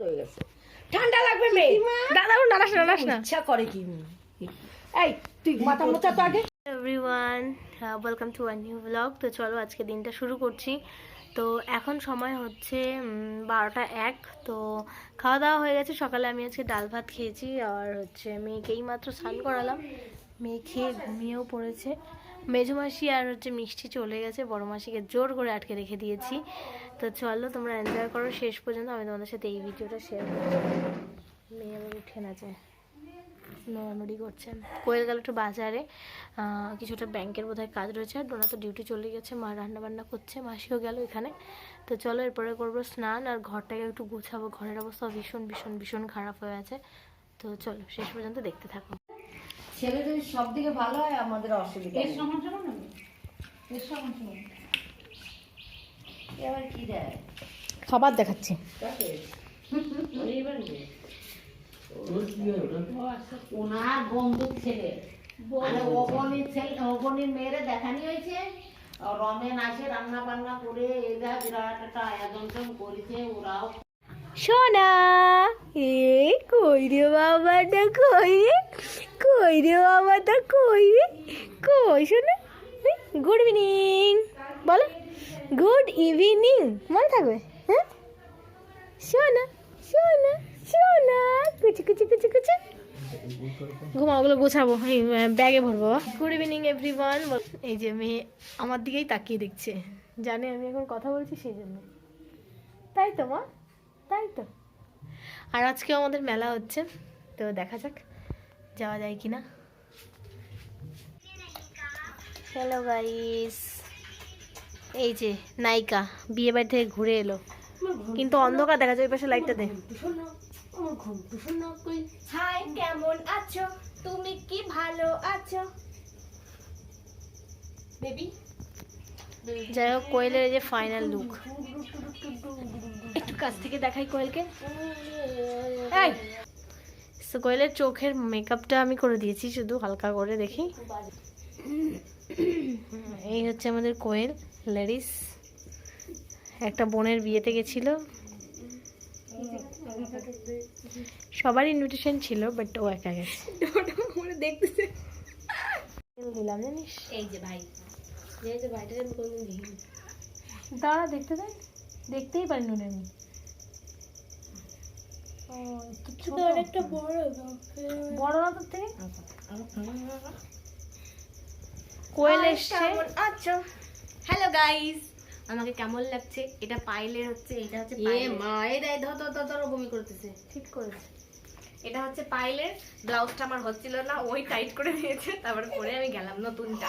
হয়ে গেছে। ঠান্ডা লাগবে মেয়ে। দাদা নানাস নানাস না ইচ্ছা করে কি? এই তুই মাথা মোচা তো আগে। Everyone welcome to a new blog তো চলো আজকে দিনটা শুরু করছি। তো এখন সময় হচ্ছে বারোটা এক। তো খাওয়া দাওয়া হয়ে গেছে। সকালে আমি আজকে ডাল ভাত খেয়েছি। আর হচ্ছে মেয়েকেই মাত্র স্নান করালাম। মেয়ে খেয়ে ঘুমিয়েও পড়েছে। মেজো মাসি আর হচ্ছে মিষ্টি চলে গেছে, বড় মাসিকে জোর করে আটকে রেখে দিয়েছি। তো চলো, তোমরা এনজয় করো, শেষ পর্যন্ত আমি তোমাদের সাথে এই ভিডিওটা শেয়ার করছি মেয়ে আবার উঠে না যায় নড়ানড়ি করছেন কোয়েল গেল একটু বাজারে কিছুটা ব্যাংকের বোধহয় কাজ রয়েছে, আর ডোনা তো ডিউটি চলে গেছে, মা রান্না বান্না করছে, মাসিও গেল এখানে। তো চলো, এরপরে করব স্নান, আর ঘরটাকে একটু গুছাবো, ঘরের অবস্থা ভীষণ ভীষণ ভীষণ খারাপ হয়ে আছে। তো চলো, শেষ পর্যন্ত দেখতে থাকো। ছেলে যদি সব দিকে ভালো হয় আমাদের অসুবিধা নেই। এ আবার কি দেয়? খাবার দেখাচ্ছি। ওনার বন্ধুর ছেলে। ছেলে। মেয়েরে দেখানি হয়েছে। রমেন আসে রান্না বান্না করে এরা বিরাট একটা আয়োজন করেছে ওরাও সোনা এ কই রে বাবাটা কই রে কই রে বাবাটা কই? রে কই সোনা গুড ইভিনিং বলো। গুড ইভিনিং মনে থাকবে? হ্যাঁ? সোনা সোনা সোনা কুচি কুচি কুচি কুচি। ঘুমা ওগুলো গোছাবো। ব্যাগে ভরবো। গুড ইভিনিং এভরিওয়ান এই যে মেয়ে আমার দিকেই তাকিয়ে দেখছে। জানে আমি এখন কথা বলছি সেই জন্য। তাই তো, মা? তাই তো। আর আজকে আমাদের মেলা হচ্ছে। তো দেখা যাক। যাওয়া যায় কিনা হ্যালো গাইস এই যে নায়িকা বিয়ে বাড়ি থেকে ঘুরে এলো। কিন্তু অন্ধকার দেখা যায় ওই পাশে লাইটটা দে। হাই কেমন আছো? তুমি কি ভালো আছো? বেবি যাই হোক কোয়েলের এই যে ফাইনাল লুক একটু কাছ থেকে দেখাই কোয়েলকে। So, কোয়েলের চোখের মেকআপটা আমি করে দিয়েছি শুধু হালকা করে দেখি। এই হচ্ছে আমাদের কোয়েল লেডিস। একটা বোনের বিয়েতে গেছিল। সবার ইনভিটেশন ছিল বাট ও একা গেছে। দেখতেছে দিলাম জানিস? এই যে ভাই। এই যে ভাইটা আমি কোনদিন দেখিনি। দাঁড়া দেখতে দেখতেই পারি নুন আমি তো অনেকটা বড় বড় না তোর থেকে? কোয়েল এসছে। কেমন হ্যালো গাইস আমাকে কেমন লাগছে? এটা পাইলের হচ্ছে এটা হচ্ছে এ মা এই ধর ধর ধর ধর বমি করতেছে। ঠিক করেছে। এটা হচ্ছে পাইলের। ব্লাউজটা আমার হচ্ছিল না ওই টাইট করে দিয়েছে তারপরে পরে আমি গেলাম নতুনটা।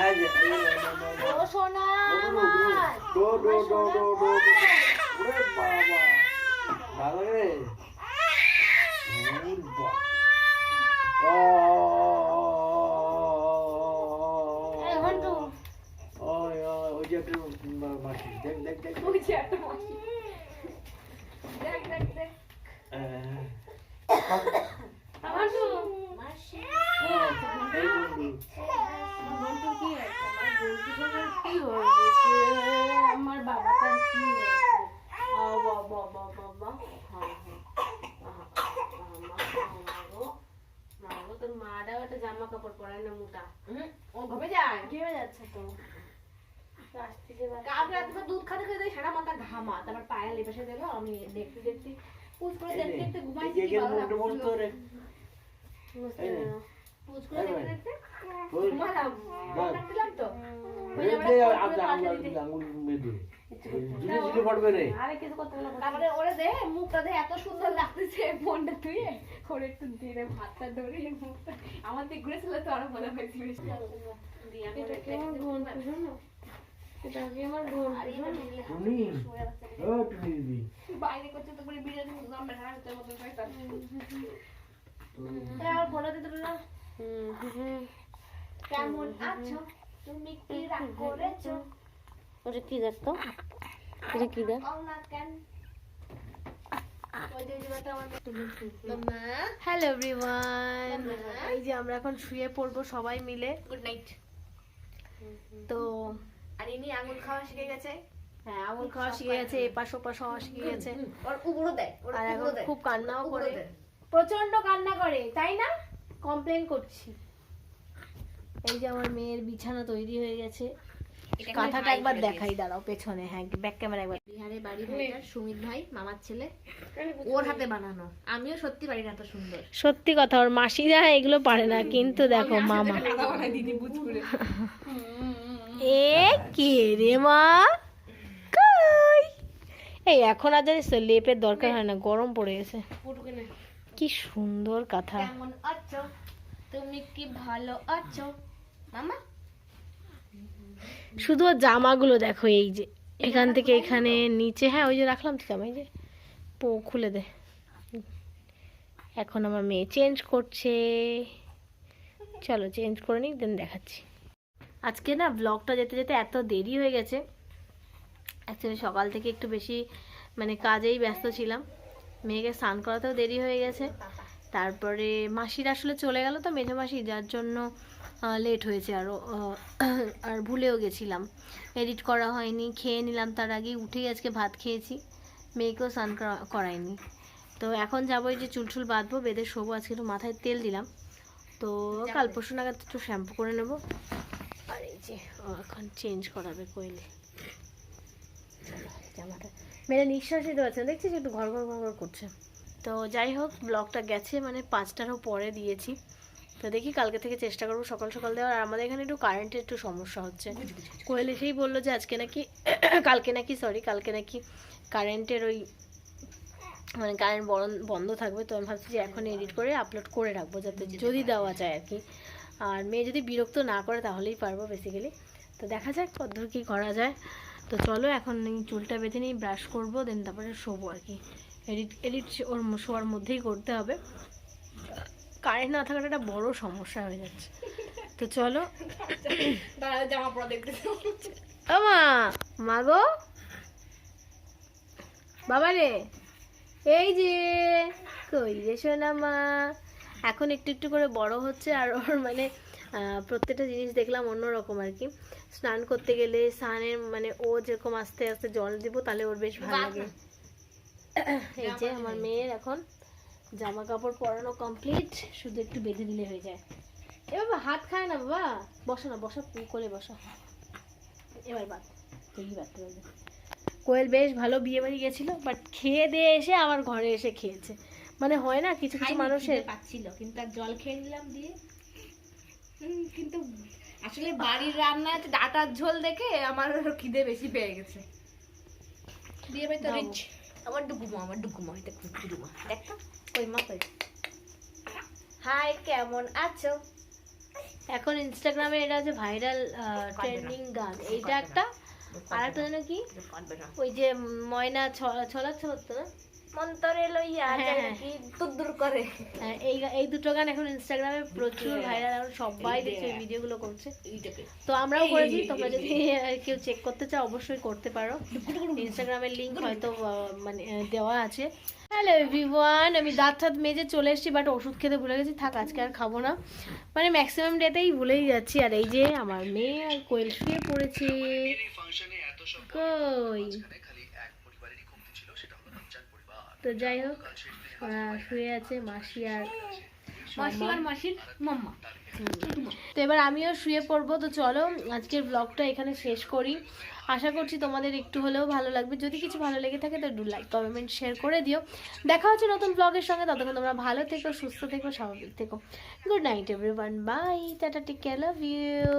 ও সোনা এই ঘন্টু বুঝি একটা মাসি দেখ দেখ দেখ তো মাসি ঘন্টু কি হয়েছে আমার ঘন্টু সোনার কি হয়েছে আমার বাবাটার কি হয়েছে বাবা বাবা বাবা হ্যাঁ তোর মাটাও একটা জামা কাপড় পরায় না। মোটা ও ঘুমে যায় ঘেমে যাচ্ছে তো কাল রাতে তো দুধ খাতে খাতে সারা মাথা ঘামা তারপর পায়ের লেপাসে দিল আমি দেখতে দেখতে পুষ করে দেখতে দেখতে ঘুমাইছি কি ভালো পেরেছ? পুচকুলে দেখে দেখতে ওই ঘুমালাম তো? তারপরে ওরে দে মুখটা দে এত সুন্দর লাগতেছে। ফোনটা তুই ওরে একটু ধীরে ভাতটা ধরে মুখটা। আমার দিক ঘুরেছিল তো আরও ভালো বাইরে করছে তো বিরিয়ানি মতো কেমন আছো? তুমি কি রাগ করেছ? ওটা কি দেখতো? এটা কি হ্যালো এভরিওয়ান এই যে আমরা এখন শুয়ে পড়ব সবাই মিলে। গুড নাইট তো আর ইনি আঙুল খাওয়া শিখে গেছে? হ্যাঁ আঙুল খাওয়া শিখে গেছে এপাশ ওপাশ হওয়া শিখে গেছে। ওর উবড়ো দেয় আর এখন খুব কান্নাও করে। দেয়। প্রচণ্ড কান্না করে তাই না? কমপ্লেন করছি। এই যে আমার মেয়ের বিছানা তৈরি হয়ে গেছে। কাঁথাটা একবার দেখাই দাঁড়াও পেছনে হ্যাঁ ব্যাক ক্যামেরা একবার। বিহারে বাড়ি ভাইটার সুমিত ভাই মামার ছেলে ওর হাতে বানানো। আমিও সত্যি বাড়িটা এত সুন্দর। সত্যি কথা ওর মাসিরা এগুলো পারে না কিন্তু দেখো মামা। এ কে রে মা? কই? এই এখন আর জানিস তো লেপের দরকার হয় না গরম পড়ে গেছে। কি সুন্দর কথা। কেমন তুমি কি ভালো আছো? শুধু জামাগুলো দেখো, এই যে। এখান থেকে এখানে, নিচে হ্যাঁ ওই যে রাখলাম জামা এই যে। পো, খুলে দে। এখন আমার মেয়ে চেঞ্জ করছে। চলো চেঞ্জ করে নিই দেন দেখাচ্ছি। আজকে না ব্লগটা যেতে যেতে এত দেরি হয়ে গেছে। অ্যাকচুয়ালি সকাল থেকে একটু বেশি মানে কাজেই ব্যস্ত ছিলাম। মেয়েকে স্নান করাতেও দেরি হয়ে গেছে। তারপরে মাসির আসলে চলে গেল তো মেঝে মাসি যার জন্য লেট হয়েছে আরও আর ভুলেও গেছিলাম। এডিট করা হয়নি খেয়ে নিলাম তার আগেই উঠেই আজকে ভাত খেয়েছি মেয়েকেও স্নান করা- করাইনি তো এখন যাব এই যে চুল টুল বাঁধবো বেঁধে শোবো আজকে একটু মাথায় তেল দিলাম। তো কাল পরশু নাগাদ একটু শ্যাম্পু করে নেব। আর এই যে ও এখন চেঞ্জ করাবে কইলে জামাটা মেরে নিঃশ্বাস নিতে পারছে দেখছিস একটু ঘর ঘর ঘর ঘর করছে। তো যাই হোক ব্লগটা গেছে মানে পাঁচটারও পরে দিয়েছি। তো দেখি কালকে থেকে চেষ্টা করব সকাল সকাল দেওয়ার। আর আমাদের এখানে একটু কারেন্টের একটু সমস্যা হচ্ছে। কোয়েল এসেই বলল যে আজকে নাকি কালকে নাকি সরি কালকে নাকি কারেন্টের ওই মানে কারেন্ট বন্ধ থাকবে। তো আমি ভাবছি যে এখন এডিট করে আপলোড করে রাখব যাতে যদি দেওয়া যায় আর কি। আর মেয়ে যদি বিরক্ত না করে তাহলেই পারব বেসিক্যালি তো দেখা যাক কতদূর কী করা যায়। তো চলো এখন চুলটা বেঁধে নিই ব্রাশ করব দেন তারপরে শোবো আর কি। এডিট এডিট ওর শোয়ার মধ্যেই করতে হবে। কারেন্ট না থাকাটা একটা বড় সমস্যা হয়ে যাচ্ছে। তো চলো। জামা পরা দেখতে মা মা গো। বাবা রে এই যে কই রে সোনা মা? এখন একটু একটু করে বড় হচ্ছে আর ওর মানে প্রত্যেকটা জিনিস দেখলাম অন্যরকম আর কি। স্নান করতে গেলে স্নানের মানে ও যেরকম আস্তে আস্তে জল দিব তাহলে ওর বেশ ভালো লাগে। এই যে আমার মেয়ের এখন জামা কাপড় পরানো কমপ্লিট শুধু একটু বেঁধে দিলে হয়ে যায়। এ বাবা হাত খায় না বাবা? বসো না বসো কোলে বসো। এবার বাদ বাদতে পারবে কোয়েল বেশ ভালো বিয়ে বাড়ি গেছিল বাট খেয়ে দিয়ে এসে আমার ঘরে এসে খেয়েছে। মানে হয় না কিছু কিছু মানুষের পাচ্ছিল কিন্তু আর জল খেয়ে নিলাম দিয়ে। কিন্তু আসলে বাড়ির রান্না ডাটার ঝোল দেখে আমার খিদে বেশি পেয়ে গেছে। দিয়ে ভাই তো রিচ আমার ডুকুমো আমার ডুকুমো এটা ডুকুমো দেখ তো কই মা কই হাই কেমন আছো এখন ইনস্টাগ্রামে এটা হচ্ছে ভাইরাল ট্রেন্ডিং গান। এইটা একটা। আর একটা যেন কি? ওই যে ময়না ছলা ছলা হতো না? মন্তরে লইয়া হ্যাঁ, হ্যাঁ। করে। হ্যাঁ, এই এই দুটো গান এখন ইনস্টাগ্রামে প্রচুর ভাইরাল এখন সবাই দেখছে ভিডিওগুলো করছে। তো আমরাও করেছি তোমরা যদি কেউ চেক করতে চাও অবশ্যই করতে পারো। ইনস্টাগ্রামের লিংক হয়তো মানে দেওয়া আছে। হ্যালো এভরিওয়ান আমি দাঁত মেজে চলে এসেছি বাট ওষুধ খেতে ভুলে গেছি। থাক আজকে আর খাব না। মানে ম্যাক্সিমাম ডেতেই ভুলেই যাচ্ছি। আর এই যে আমার মেয়ে আর কোয়েল শুয়ে পড়েছে। কই? তো যাই হোক ওরা শুয়ে আছে মাসি আর মাসি আর মাসির মাম্মা। তো এবার আমিও শুয়ে পড়ব তো চলো আজকের ব্লগটা এখানে শেষ করি। আশা করছি তোমাদের একটু হলেও ভালো লাগবে। যদি কিছু ভালো লেগে থাকে তো একটু লাইক কমেন্ট শেয়ার করে দিও। দেখা হচ্ছে নতুন ব্লগের সঙ্গে। ততক্ষণ তোমরা ভালো থেকো সুস্থ থেকো স্বাভাবিক থেকো। Good night everyone bye tata take care love you